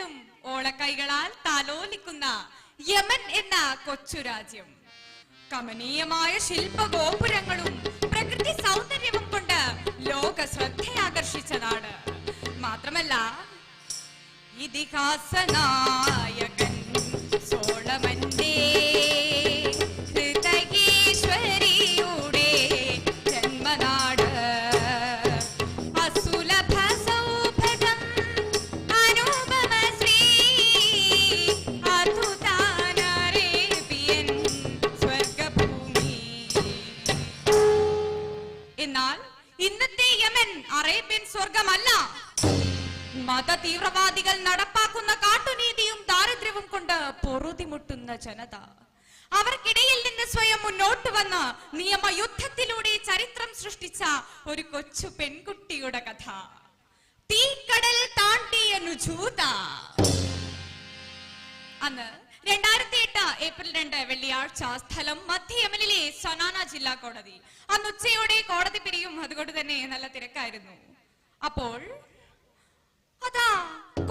കടലും ഓളക്കൈകളാൽ താലോലിക്കുന്ന യമൻ എന്ന കൊച്ചു രാജ്യം കമനീയമായ ശില്പഗോപുരങ്ങളും പ്രകൃതി സൗന്ദര്യവും കൊണ്ട് ലോക ശ്രദ്ധയാകർഷിച്ച നാട് മാത്രമല്ല ഇതിഹാസ നായകൻ സോളമന്റെ മുന്നോട്ട് വന്ന് നിയമ യുദ്ധത്തിലൂടെ ചരിത്രം സൃഷ്ടിച്ച ഒരു കൊച്ചു പെൺകുട്ടിയുടെ കഥ. തീക്കടൽ താണ്ടിയ നുജൂത അന്ന് രണ്ടായിരത്തി എട്ട് ഏപ്രിൽ രണ്ട് വെള്ളിയാഴ്ച സ്ഥലം മധ്യ സൊനാന ജില്ലാ കോടതി. അന്ന് ഉച്ചയോടെ കോടതി പിരിയും. അതുകൊണ്ട് തന്നെ നല്ല തിരക്കായിരുന്നു. അപ്പോൾ അതാ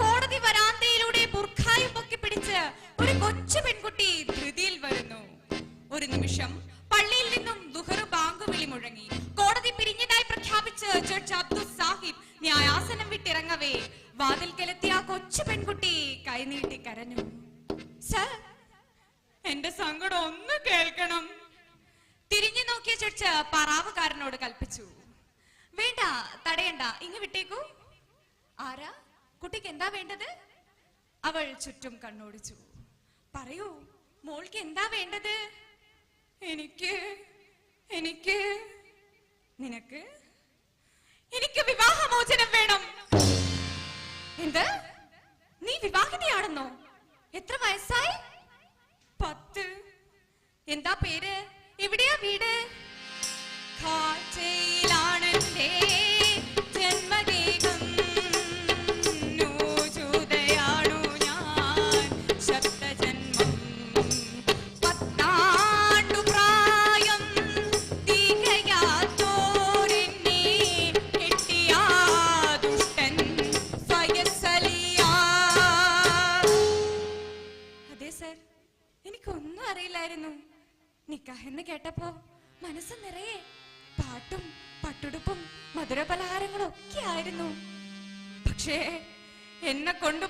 കോടതി വരാന്തയിലൂടെ പൊക്കി പിടിച്ച് ഒരു കൊച്ചു പെൺകുട്ടി ധൃതിയിൽ നിമിഷം പള്ളിയിൽ നിന്നും ദുഹറു ബാങ്ക് വിളി മുഴങ്ങി. കോടതി പിരിഞ്ഞതായി പ്രഖ്യാപിച്ച് ജഡ്ജ് അബ്ദുൽ സാഹിബ് ന്യായാസനം വിട്ടിറങ്ങവേ. വാതിൽക്കലെത്തിയ ആ കൊച്ചു പെൺകുട്ടി കൈനീട്ടി കരഞ്ഞു. സർ എന്റെ സങ്കടം ഒന്ന് കേൾക്കണം. തിരിഞ്ഞു നോക്കിയ ജഡ്ജ് പറാവുകാരനോട് കൽപ്പിച്ചു. വേണ്ട തടയണ്ട ഇങ്ങ് വിട്ടേക്കൂ. ആരാ? കുട്ടിക്ക് എന്താ വേണ്ടത്? അവൾ ചുറ്റും കണ്ണോടിച്ചു. പറയൂ മോൾക്ക് എന്താ വേണ്ടത്? എനിക്ക് എനിക്ക് നിനക്ക് എനിക്ക് വിവാഹമോചനം വേണം. എന്ത്? നീ വിവാഹിതയാണെന്നോ? എത്ര വയസ്സായി? പത്ത്. എന്താ പേര്? എവിടെയാ വീട്? കാഴ്ചയിലാണെന്റെ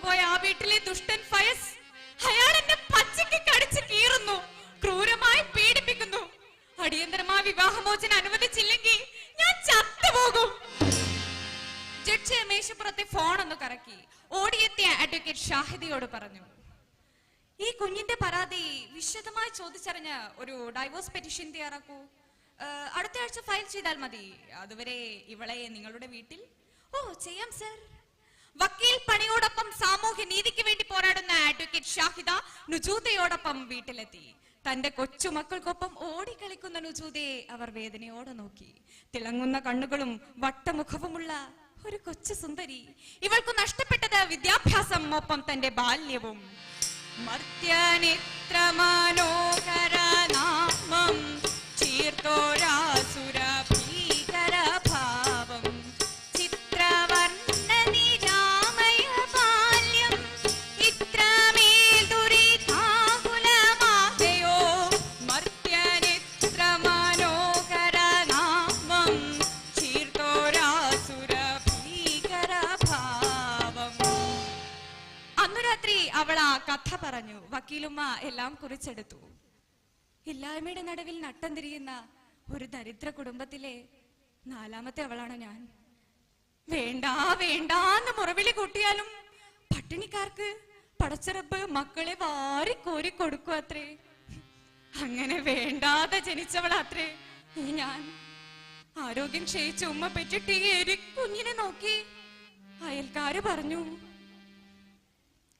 കൊണ്ടുപോയ ആ വീട്ടിലെ ദുഷ്ടൻ ഫയസ് അയാൾ എന്നെ പച്ചയ്ക്ക് കടിച്ച് കീറുന്നു ക്രൂരമായി പീഡിപ്പിക്കുന്നു. അടിയന്തരമായ വിവാഹമോചനം അനുവദിച്ചില്ലെങ്കിൽ ഞാൻ ചത്തുപോകും. ജഡ്ജി മേശപ്പുറത്തെ ഫോൺ ഒന്ന് കറക്കി. ഓടിയെത്തിയ അഡ്വക്കേറ്റ് ഷാഹിദിയോട് പറഞ്ഞു ഈ കുഞ്ഞിന്റെ പരാതി വിശദമായി ചോദിച്ചറിഞ്ഞ് ഒരു ഡൈവോഴ്സ് പെറ്റീഷൻ തയ്യാറാക്കൂ. അടുത്ത ആഴ്ച ഫയൽ ചെയ്താൽ മതി. അതുവരെ ഇവളെ നിങ്ങളുടെ വീട്ടിൽ? ഓ ചെയ്യാം സർ വക്കീൽ പണിയോടൊപ്പം സാമൂഹ്യ നീതിക്ക് വേണ്ടി പോരാടുന്ന അഡ്വക്കേറ്റ് ഷാഹിദ നുജൂതയോടൊപ്പം വീട്ടിലെത്തി. തന്റെ കൊച്ചുമക്കൾക്കൊപ്പം ഓടിക്കളിക്കുന്ന നുജൂതയെ അവർ വേദനയോടെ നോക്കി. തിളങ്ങുന്ന കണ്ണുകളും വട്ടമുഖവുമുള്ള ഒരു കൊച്ചു സുന്ദരി. ഇവൾക്ക് നഷ്ടപ്പെട്ടത് വിദ്യാഭ്യാസം ഒപ്പം തന്റെ ബാല്യവും. ചീർത്തോരാസുര എല്ലാം കുറിച്ചെടുത്തു ഇല്ലായ്മയുടെ നടുവിൽ നട്ടം തിരിയുന്ന ഒരു ദരിദ്ര കുടുംബത്തിലെ നാലാമത്തെ അവളാണ് ഞാൻ. വേണ്ട വേണ്ട എന്ന് മുറവിളി കൂട്ടിയാലും പട്ടിണിക്കാർക്ക് പടച്ചിറപ്പ് മക്കളെ വാരി കോരി കൊടുക്കും അത്രേ. അങ്ങനെ വേണ്ടാതെ ജനിച്ചവളാത്രേ. ഞാൻ ആരോഗ്യം ക്ഷയിച്ച ഉമ്മ പെറ്റിട്ട് ഈ കുഞ്ഞിനെ നോക്കി അയൽക്കാര് പറഞ്ഞു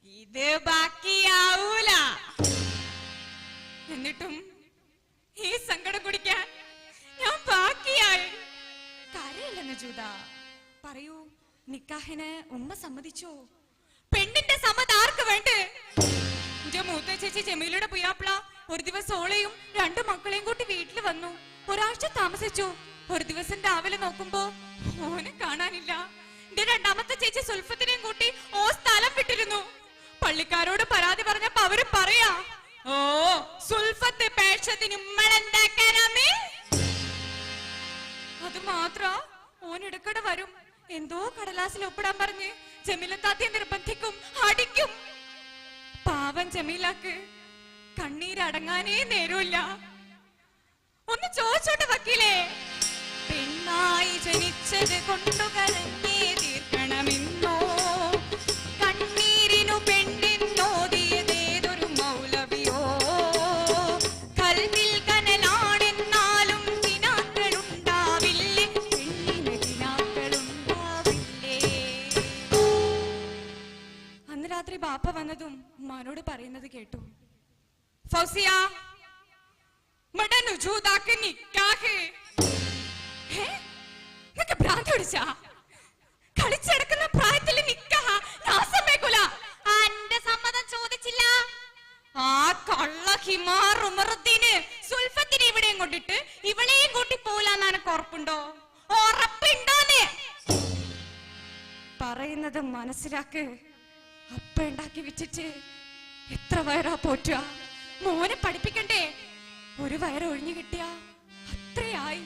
ഇത് ബാക്കിയാവൂല. എന്നിട്ടും ഈ സങ്കടം കുടിക്കാൻ ഞാൻ ബാക്കിയായി. കരയില്ലെന്ന് ജൂത. പറയൂ നിക്കാഹിന് ഉമ്മ സമ്മതിച്ചോ? പെണ്ണിന്റെ സമ്മതം ആർക്ക് വേണ്ടേ? എന്റെ മൂത്ത ചേച്ചി ജമീലയുടെ പുയ്യാപ്പിള ഒരു ദിവസം ഓളെയും രണ്ടു മക്കളെയും കൂട്ടി വീട്ടിൽ വന്നു. ഒരാഴ്ച താമസിച്ചു. ഒരു ദിവസം രാവിലെ നോക്കുമ്പോ ഓനെ കാണാനില്ല. എന്റെ രണ്ടാമത്തെ ചേച്ചി സുൽഫത്തിനെയും കൂട്ടി ഓ സ്ഥലം വിട്ടിരുന്നു. പള്ളിക്കാരോട് പരാതി പറഞ്ഞപ്പോ അവർ പറയാ ഓ സുൽഫത്ത് പേക്ഷത്തിന് ഉമ്മളെന്താക്കാനാമേ അത് മാത്ര ഓൻ ഇടക്കടെ വരും. എന്തോ കടലാസിൽ ഒപ്പിടാൻ പറഞ്ഞ് ജമീലത്താത്തിയെ നിർബന്ധിക്കും അടിക്കും. പാവം ജമീലാക്ക് കണ്ണീരടങ്ങാനേ നേരമില്ല. ഒന്ന് ചോദിച്ചോട്ടെ വക്കീലേ? പെണ്ണായി ജനിച്ചത് കൊണ്ടു കരഞ്ഞേ തീർക്കണമെന്നോ? ഉമറുദ്ദീന് സുൽഫത്തിനെ ഇവിടെയും കൊണ്ടിട്ട് ഇവളെയും കൂട്ടി പോലാന്നാണ് ഉറപ്പുണ്ടോ ഉറപ്പുണ്ടോന്ന്? പറയുന്നത് മനസ്സിലാക്ക്. അപ്പ ഉണ്ടാക്കി വെച്ചിട്ട് എത്ര വയറാ പോറ്റുക? മോനെ പഠിപ്പിക്കണ്ടേ? ഒരു വയറ് ഒഴിഞ്ഞു കിട്ടിയ അത്രയായി.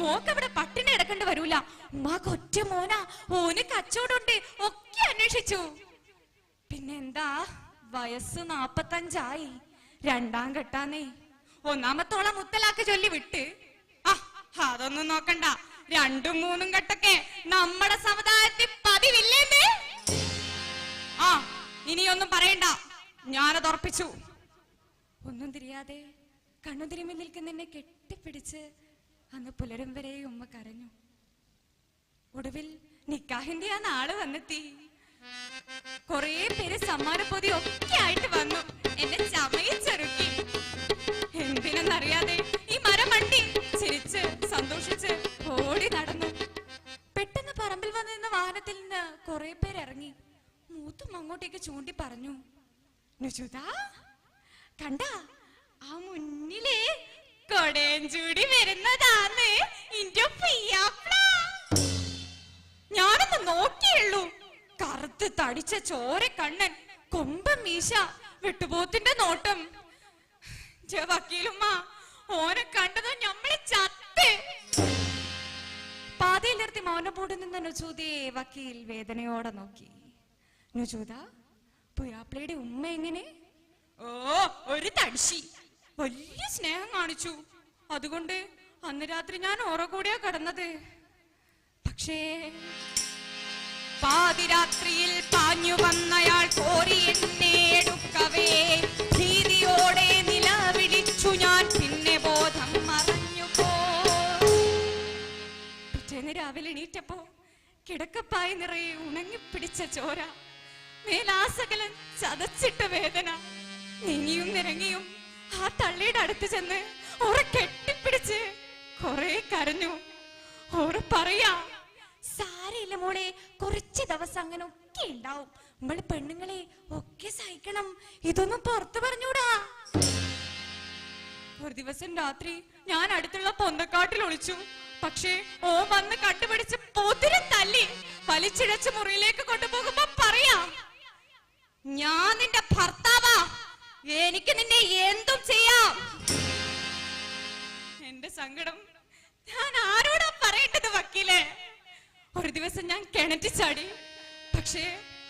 മോക്കവിടെ പട്ടിണി എടുക്കേണ്ടി വരൂല. ഉമ്മാക്ക് ഒറ്റ മോനാ. ഓന് കച്ചവടമുണ്ട്. ഒക്കെ അന്വേഷിച്ചു. പിന്നെന്താ? വയസ്സ് നാപ്പത്തഞ്ചായി. രണ്ടാം കെട്ടാന്നേ ഒന്നാമത്തോളം മുത്തലാക്ക് ചൊല്ലി വിട്ട്. ആ അതൊന്നും നോക്കണ്ട. രണ്ടും മൂന്നും കെട്ടൊക്കെ നമ്മുടെ സമുദായത്തിൽ പതിവില്ലേന്നേ? ആ ഇനിയൊന്നും പറയണ്ട. ഞാനത് ഉറപ്പിച്ചു. ഒന്നും തിരിയാതെ കണ്ണു തിരുമ്പി നിൽക്കുന്നെന്നെ കെട്ടിപ്പിടിച്ച് അന്ന് പുലരും വരെ ഉമ്മ കരഞ്ഞു. ഒടുവിൽ നിക്കാഹിന്റെ ആ നാൾ വന്നെത്തി. കൊറേ പേര് സമ്മാനപ്പൊതി ഒക്കെ ആയിട്ട് വന്നു. ചൂണ്ടി പറഞ്ഞു. നുജുദ കണ്ട ആ മുന്നിലെ കൊടേഞ്ചൂടി ചൂടി വരുന്നതാന്ന് ഇന്റെ ഞാനൊന്ന് നോക്കിയുള്ളൂ. കറുത്ത് തടിച്ച ചോര കണ്ണൻ കൊമ്പ മീശ വെട്ടുപോത്തിന്റെ നോട്ടം. വക്കീലുമ്മ ഓനെ കണ്ടതോ ഞമ്മളെ ചത്ത്. പാതയിൽ നിർത്തി മൗനം പൂടി നിന്ന വക്കീൽ വേദനയോടെ നോക്കി. നുജൂത പുയാപ്പിളയുടെ ഉമ്മ എങ്ങനെ? ഓ ഒരു തടിശി. വലിയ സ്നേഹം കാണിച്ചു. അതുകൊണ്ട് അന്ന് രാത്രി ഞാൻ ഓറ കൂടിയാ കിടന്നത്. പക്ഷേ പാതിരാത്രിയിൽ പാഞ്ഞു വന്നയാൾ കോരി എന്നെ എടുക്കവേ. ഭീതിയോടെ നിലവിളിച്ചു ഞാൻ പിന്നെ ബോധം മറഞ്ഞു പിറ്റേന്ന് രാവിലെ എണീറ്റപ്പോ കിടക്കപ്പായി നിറയെ ഉണങ്ങിപ്പിടിച്ച ചോര. മേലാസകലൻ ചതച്ചിട്ട വേദന. നീങ്ങിയും നിരങ്ങിയും ആ തള്ളിയുടെ അടുത്ത് ചെന്ന് ഓറ കെട്ടിപ്പിടിച്ച് കൊറേ കരഞ്ഞു. ഓറ പറയാ സാരയില്ല മോളെ കുറച്ച് ദിവസം അങ്ങനെ ഒക്കെ ഉണ്ടാവും. നമ്മൾ പെണ്ണുങ്ങളെ ഒക്കെ സഹിക്കണം. ഇതൊന്നും പുറത്തു പറഞ്ഞൂടാ ഒരു ദിവസം രാത്രി ഞാൻ അടുത്തുള്ള പൊന്തക്കാട്ടിൽ ഒളിച്ചു. പക്ഷേ ഓ വന്ന് കണ്ടുപിടിച്ച് പോത്തിനെ തല്ലി വലിച്ചിഴച്ച് മുറിയിലേക്ക് കൊണ്ടുപോകുമ്പോ പറയാം ഞാൻ നിന്റെ ഭർത്താവാ. എനിക്ക് നിന്നെ എന്തും ചെയ്യാം. എന്റെ സങ്കടം ഞാൻ ആരോടാ പറയേണ്ടത് വക്കീലെ? ഒരു ദിവസം ഞാൻ കിണറ്റി ചാടി. പക്ഷേ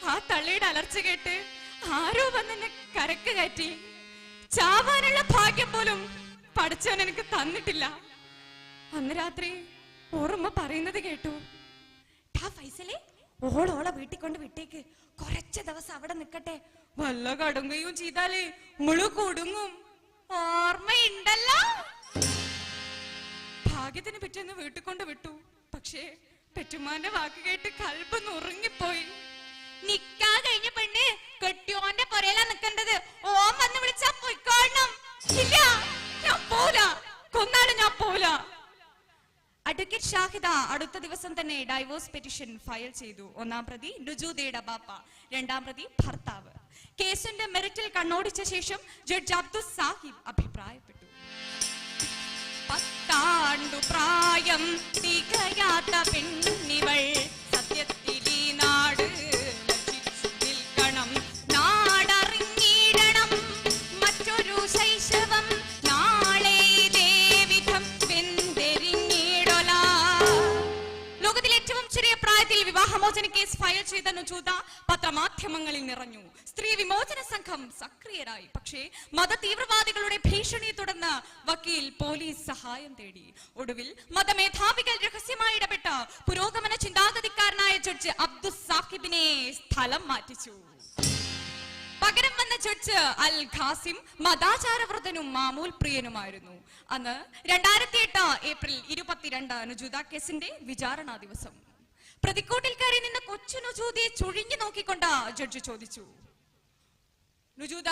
ആ തള്ളിയുടെ അലർച്ച കേട്ട് ആരോ വന്ന് എന്നെ കരക്ക് കയറ്റി. ചാവാനുള്ള ഭാഗ്യം പോലും പഠിച്ചവൻ എനിക്ക് തന്നിട്ടില്ല. അന്ന് രാത്രി ഓർമ്മ പറയുന്നത് കേട്ടു. ഫൈസലേ ഓളോളെ വീട്ടിൽ കൊണ്ട് വിട്ടേക്ക്. കുറച്ച് ദിവസം അവിടെ നിക്കട്ടെ. വല്ല കടുങ്ങയും ചെയ്താലേ മുളു കൊടുങ്ങും. ഓർമ്മയുണ്ടല്ലോ? ഭാഗ്യത്തിന് പിറ്റേന്ന് വീട്ടിൽ കൊണ്ട് വിട്ടു. പക്ഷേ പെറ്റുമാന്റെ വാക്ക് കേട്ട് കൽബൊന്ന് ഉറങ്ങിപ്പോയി നിക്കാ കഴിഞ്ഞ പെണ്ണ് കെട്ടിയോന്റെ പുരയിലാ നിക്കണ്ടത്. ഓം വന്ന് വിളിച്ചാ പൊയ്ക്കോണം ഇല്ല ഞാൻ പോല കൊന്നാലും ഞാൻ പോല അഡ്വക്കേറ്റ് ഷാഹിദ അടുത്ത ദിവസം തന്നെ ഡൈവോഴ്സ് പെറ്റിഷൻ ഫയൽ ചെയ്തു. ഒന്നാം പ്രതി നുജൂദയുടെ ബാപ്പ രണ്ടാം പ്രതി ഭർത്താവ്. കേസിന്റെ മെറിറ്റിൽ കണ്ണോടിച്ച ശേഷം ജഡ്ജ് അബ്ദുൽ സാഹിബ് അഭിപ്രായപ്പെട്ടു. പത്താണ്ടു പ്രായം തികയാത്ത പെണ്ണിവൾ ഫയൽ ചൂത പത്രമാധ്യമങ്ങളിൽ നിറഞ്ഞു. സ്ത്രീ വിമോചന സംഘം സക്രിയരായി. പക്ഷേ മത തീവ്രവാദികളുടെ ഭീഷണിയെ തുടർന്ന് വക്കീൽ പോലീസ് സഹായം തേടി. ഒടുവിൽ മതമേധാവികൾ രഹസ്യമായി ഇടപെട്ട പുരോഗമന ചിന്താഗതിക്കാരനായ ജഡ്ജ് അബ്ദുൽ സാഹിബിനെ സ്ഥലം മാറ്റിച്ചു. പകരം വന്ന ജഡ്ജ് അൽ ഖാസിം മതാചാരവ്രതനും മാമൂൽ പ്രിയനുമായിരുന്നു. അന്ന് രണ്ടായിരത്തി എട്ട് ഏപ്രിൽ ഇരുപത്തിരണ്ട് അനുജുത കേസിന്റെ വിചാരണാ ദിവസം. പ്രതിക്കൂട്ടിൽ കയറി നിന്ന് കൊച്ചു നുജൂദിയെ ചുഴിഞ്ഞു നോക്കിക്കൊണ്ട് ജഡ്ജ് ചോദിച്ചു. നുജൂദ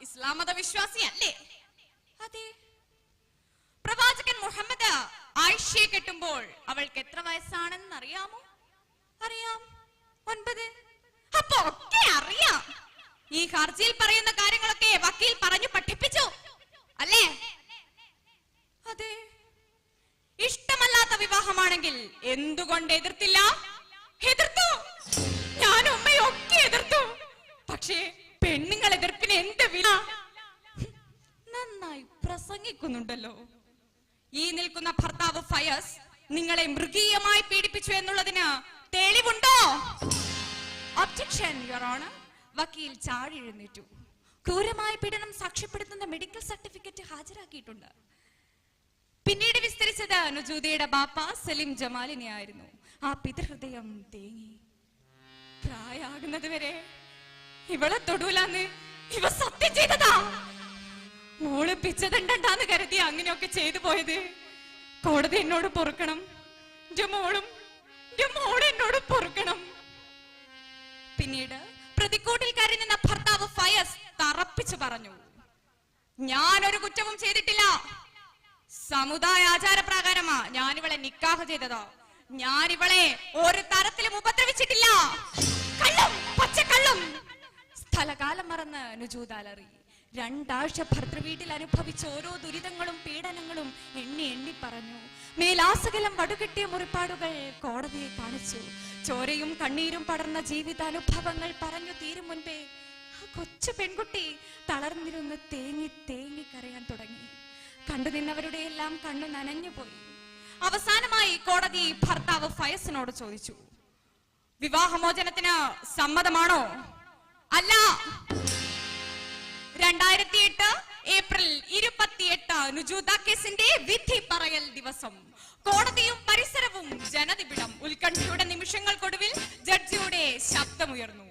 ഇസ്ലാം മത വിശ്വാസിയല്ലേ അതെ. പ്രവാചകൻ മുഹമ്മദ് ആയിഷയെ കെട്ടുമ്പോൾ അവൾക്ക് എത്ര വയസ്സാണെന്ന് അറിയാമോ അറിയാം. ഒൻപത്. അപ്പൊ ഒക്കെ അറിയാം. ഈ ഹർജിയിൽ പറയുന്ന കാര്യങ്ങളൊക്കെ വക്കീൽ പറഞ്ഞു പഠിപ്പിച്ചു. അല്ലേ? അതെ. ഇഷ്ടമല്ലാത്ത വിവാഹമാണെങ്കിൽ എന്തുകൊണ്ട് എതിർത്തില്ല? എതിർത്തു. ഞാൻ ഉമ്മയൊക്കെ എതിർത്തു. പക്ഷേ പെണ്ണുങ്ങൾ എതിർപ്പിന് എന്ത് വില? നന്നായി പ്രസംഗിക്കുന്നുണ്ടല്ലോ. ഈ നിൽക്കുന്ന ഭർത്താവ് ഫയസ് നിങ്ങളെ മൃഗീയമായി പീഡിപ്പിച്ചു എന്നുള്ളതിന് തെളിവുണ്ടോ? ഒബ്ജക്ഷൻ യുവർ ഓണർ വക്കീൽ ചാടി എഴുന്നേറ്റു. ക്രൂരമായ പീഡനം സാക്ഷ്യപ്പെടുത്തുന്ന മെഡിക്കൽ സർട്ടിഫിക്കറ്റ് ഹാജരാക്കിയിട്ടുണ്ട്. പിന്നീട് വിസ്തരിച്ചത് അനുജൂതിയുടെ ബാപ്പ സലിം ജമാലിനെ ആയിരുന്നു. ആ പിതൃഹൃദയം തേങ്ങി. പ്രായാകുന്നത് വരെ ഇവളെ തൊടൂലാന്ന് ഇവ സത്യം ചെയ്തതാ. മോൾ പിച്ചതണ്ടാന്ന് കരുതി അങ്ങനെയൊക്കെ ചെയ്തു പോയത്. കോടതി എന്നോട് പൊറുക്കണം. മോളും എന്നോട് പൊറുക്കണം. പിന്നീട് പ്രതിക്കൂട്ടിൽ കയറി നിന്ന ഭർത്താവ് ഫയസ് തറപ്പിച്ചു പറഞ്ഞു. ഞാൻ ഒരു കുറ്റവും ചെയ്തിട്ടില്ല. സമുദായ ആചാരപ്രകാരമാ ഞാൻ ഇവളെ നിക്കാഹ് ചെയ്തതോ. ഞാനിവളെ ഒരു തരത്തിലും ഉപദ്രവിച്ചിട്ടില്ല. കള്ളും പച്ചക്കള്ളും. സ്ഥലകാലം മറന്ന് നുജൂദാലറി. രണ്ടാഴ്ച ഭർത്തൃ വീട്ടിൽ അനുഭവിച്ച ഓരോ ദുരിതങ്ങളും പീഡനങ്ങളും എണ്ണി എണ്ണി പറഞ്ഞു മേലാസകലം വടുകെട്ടിയ മുറിപ്പാടുകൾ കോടതിയെ കാണിച്ചു. ചോരയും കണ്ണീരും പടർന്ന ജീവിതാനുഭവങ്ങൾ പറഞ്ഞു തീരും മുൻപേ ആ കൊച്ചു പെൺകുട്ടി തളർന്നിരുന്ന് തേങ്ങി തേങ്ങി കരയാൻ തുടങ്ങി. കണ്ടു നിന്നവരുടെ എല്ലാം കണ്ണു നനഞ്ഞുപോയി അവസാനമായി കോടതി ഭർത്താവ് ഫയസിനോട് ചോദിച്ചു വിവാഹമോചനത്തിന് സമ്മതമാണോ? അല്ല. രണ്ടായിരത്തി എട്ട് ഏപ്രിൽ ഇരുപത്തിയെട്ട് നുജൂദ കേസിന്റെ വിധി പറയൽ ദിവസം. കോടതിയും പരിസരവും ജനനിബിഡം. ഉത്കണ്ഠയുടെ നിമിഷങ്ങൾക്കൊടുവിൽ ജഡ്ജിയുടെ ശബ്ദമുയർന്നു.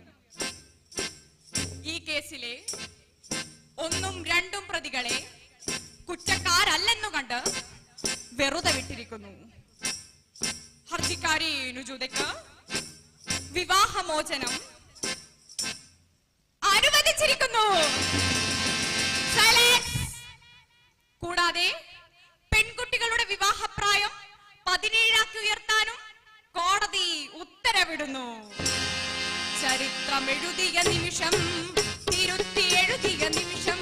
ഈ കേസിലെ ഒന്നും രണ്ടും പ്രതികളെ കുറ്റക്കാരല്ലെന്നു കണ്ട് വെറുതെ വിട്ടിരിക്കുന്നു. ഹർജിക്കാരി നുജൂദയ്ക്ക് വിവാഹമോചനം അനുവദിച്ചിരിക്കുന്നു. കൂടാതെ പെൺകുട്ടികളുടെ വിവാഹപ്രായം പതിനേഴാക്കി ഉയർത്താനും കോടതി ഉത്തരവിടുന്നു. ചരിത്രം എഴുതിയ നിമിഷം തിരുത്തി എഴുതിയ നിമിഷം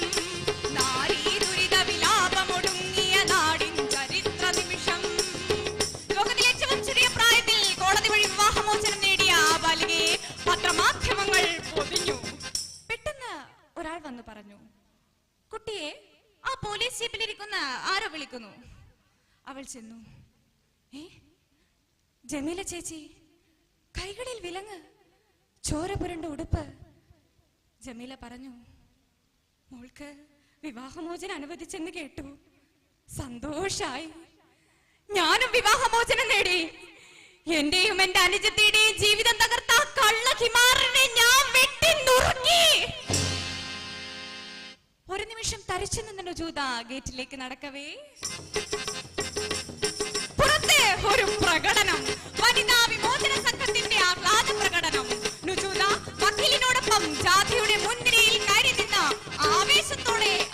പത്രമാധ്യമങ്ങൾ പൊതിഞ്ഞു. പെട്ടെന്ന് ഒരാൾ വന്നു പറഞ്ഞു കുട്ടിയെ ആ പോലീസ് ജീപ്പിലിരിക്കുന്ന ആരോ വിളിക്കുന്നു. അവൾ ചെന്നു. ഏ ജമീല ചേച്ചി കൈകളിൽ വിലങ്ങ് ചോര പുരണ്ട ഉടുപ്പ്. ജമീല പറഞ്ഞു മോൾക്ക് വിവാഹമോചനം അനുവദിച്ചെന്ന് കേട്ടു. സന്തോഷായി. ഞാനും വിവാഹമോചനം നേടി. എന്റെയും എന്റെ അനുജത്തിയുടെയും ജീവിതം തകർത്ത കള്ള ഞാൻ വെട്ടി നുറുക്കി ഒരു നിമിഷം തരച്ചു നിന്നു ജൂത ഗേറ്റിലേക്ക് നടക്കവേ. പുറത്തെ ഒരു പ്രകടനം. വനിതാ വിമോചന സംഘത്തിന്റെ ആഹ്ലാദ പ്രകടനം. നുജൂത വക്കീലിനോടൊപ്പം ജാതിയുടെ മുൻനിരയിൽ കയറി നിന്ന ആവേശത്തോടെ